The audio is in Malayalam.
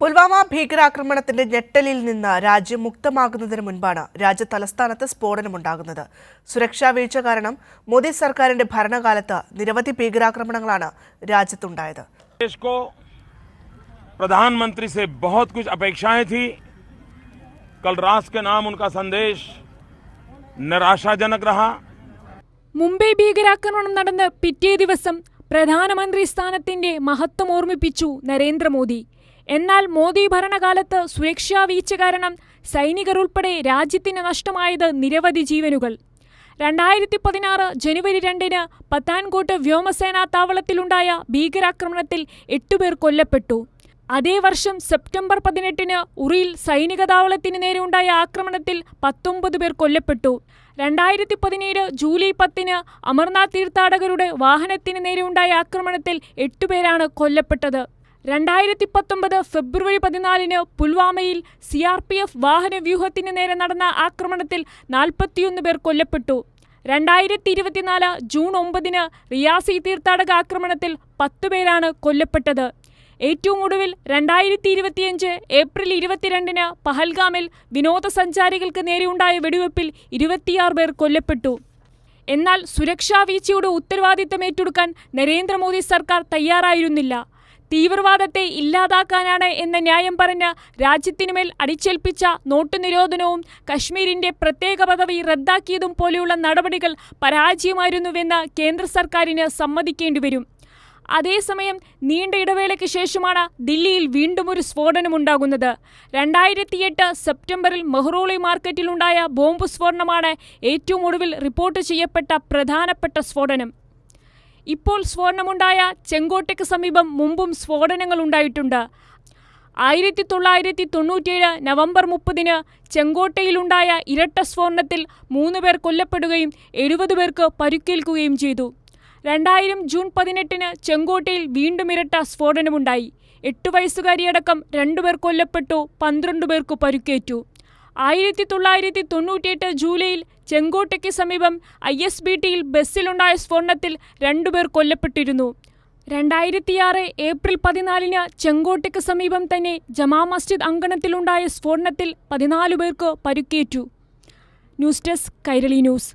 പുൽവാമ ഭീകരാക്രമണത്തിന്റെ ഞെട്ടലിൽ നിന്ന് രാജ്യം മുക്തമാകുന്നതിന് മുൻപാണ് രാജ്യ തലസ്ഥാനത്ത് സ്ഫോടനമുണ്ടാകുന്നത് സുരക്ഷാ വീഴ്ച കാരണം മോദി സർക്കാരിന്റെ ഭരണകാലത്ത് നിരവധി ഭീകരാക്രമണങ്ങളാണ് രാജ്യത്തുണ്ടായത് देश को प्रधानमंत्री से बहुत कुछ अपेक्षाएं थी कल राष्ट्र के नाम उनका संदेश निराशाजनक रहा മുംബൈ ഭീകരാക്രമണം നടന്ന് പിറ്റേ ദിവസം പ്രധാനമന്ത്രി സ്ഥാനത്തിന്റെ മഹത്വം ഓർമ്മിപ്പിച്ചു നരേന്ദ്രമോദി എന്നാൽ മോദി ഭരണകാലത്ത് സുരക്ഷാ വീഴ്ച കാരണം സൈനികർ ഉൾപ്പെടെ രാജ്യത്തിന് നഷ്ടമായത് നിരവധി ജീവനുകൾ. രണ്ടായിരത്തി പതിനാറ് ജനുവരി രണ്ടിന് പത്താൻകോട്ട് വ്യോമസേനാ താവളത്തിലുണ്ടായ ഭീകരാക്രമണത്തിൽ എട്ടുപേർ കൊല്ലപ്പെട്ടു. അതേ വർഷം സെപ്റ്റംബർ പതിനെട്ടിന് ഉറിയിൽ സൈനിക താവളത്തിന് നേരെയുണ്ടായ ആക്രമണത്തിൽ പത്തൊമ്പത് പേർ കൊല്ലപ്പെട്ടു. രണ്ടായിരത്തി പതിനേഴ് ജൂലൈ പത്തിന് അമർനാഥ് തീർത്ഥാടകരുടെ വാഹനത്തിന് നേരെയുണ്ടായ ആക്രമണത്തിൽ എട്ടുപേരാണ് കൊല്ലപ്പെട്ടത്. രണ്ടായിരത്തി പത്തൊമ്പത് ഫെബ്രുവരി പതിനാലിന് പുൽവാമയിൽ സി ആർ പി എഫ് വാഹനവ്യൂഹത്തിന് നേരെ നടന്ന ആക്രമണത്തിൽ നാൽപ്പത്തിയൊന്ന് പേർ കൊല്ലപ്പെട്ടു. രണ്ടായിരത്തി ഇരുപത്തിനാല് ജൂൺ ഒമ്പതിന് റിയാസി തീർത്ഥാടക ആക്രമണത്തിൽ പത്ത് പേരാണ് കൊല്ലപ്പെട്ടത്. ഏറ്റവും ഒടുവിൽ രണ്ടായിരത്തി ഇരുപത്തിയഞ്ച് ഏപ്രിൽ ഇരുപത്തിരണ്ടിന് പഹൽഗാമിൽ വിനോദസഞ്ചാരികൾക്ക് നേരെയുണ്ടായ വെടിവെപ്പിൽ ഇരുപത്തിയാറ് പേർ കൊല്ലപ്പെട്ടു. എന്നാൽ സുരക്ഷാ വീഴ്ചയുടെ ഉത്തരവാദിത്തം ഏറ്റെടുക്കാൻ നരേന്ദ്രമോദി സർക്കാർ തയ്യാറായിരുന്നില്ല. തീവ്രവാദത്തെ ഇല്ലാതാക്കാനാണ് എന്ന ന്യായം പറഞ്ഞ് രാജ്യത്തിനുമേൽ അടിച്ചേൽപ്പിച്ച നോട്ടു നിരോധനവും കശ്മീരിന്റെ പ്രത്യേക പദവി റദ്ദാക്കിയതും പോലെയുള്ള നടപടികൾ പരാജയമായിരുന്നുവെന്ന് കേന്ദ്ര സർക്കാരിന് സമ്മതിക്കേണ്ടി വരും. അതേസമയം നീണ്ട ഇടവേളയ്ക്ക് ശേഷമാണ് ദില്ലിയിൽ വീണ്ടും ഒരു സ്ഫോടനമുണ്ടാകുന്നത് രണ്ടായിരത്തിയെട്ട് സെപ്റ്റംബറിൽ മെഹ്റോളി മാർക്കറ്റിലുണ്ടായ ബോംബ് സ്ഫോടനമാണ് ഏറ്റവും ഒടുവിൽ റിപ്പോർട്ട് ചെയ്യപ്പെട്ട പ്രധാനപ്പെട്ട സ്ഫോടനം. ഇപ്പോൾ സ്ഫോടനമുണ്ടായ ചെങ്കോട്ടയ്ക്ക് സമീപം മുമ്പും സ്ഫോടനങ്ങൾ ഉണ്ടായിട്ടുണ്ട് ആയിരത്തി തൊള്ളായിരത്തി തൊണ്ണൂറ്റിയേഴ് നവംബർ മുപ്പതിന് ചെങ്കോട്ടയിലുണ്ടായ ഇരട്ട സ്ഫോടനത്തിൽ മൂന്ന് പേർ കൊല്ലപ്പെടുകയും എഴുപത് പേർക്ക് പരുക്കേൽക്കുകയും ചെയ്തു. രണ്ടായിരം ജൂൺ പതിനെട്ടിന് ചെങ്കോട്ടയിൽ വീണ്ടും ഇരട്ട സ്ഫോടനമുണ്ടായി. എട്ട് വയസ്സുകാരിയടക്കം രണ്ടുപേർ കൊല്ലപ്പെട്ടു പന്ത്രണ്ട് പേർക്ക് പരുക്കേറ്റു. ആയിരത്തി തൊള്ളായിരത്തി തൊണ്ണൂറ്റിയെട്ട് ജൂലൈയിൽ ചെങ്കോട്ടയ്ക്ക് സമീപം ഐ എസ് ബി ടിയിൽ ബസ്സിലുണ്ടായ സ്ഫോടനത്തിൽ രണ്ടുപേർ കൊല്ലപ്പെട്ടിരുന്നു. രണ്ടായിരത്തിയാറ് ഏപ്രിൽ പതിനാലിന് ചെങ്കോട്ടയ്ക്ക് സമീപം തന്നെ ജമാ മസ്ജിദ് അങ്കണത്തിലുണ്ടായ സ്ഫോടനത്തിൽ പതിനാല് പേർക്ക് പരുക്കേറ്റു. News desk Kairali news.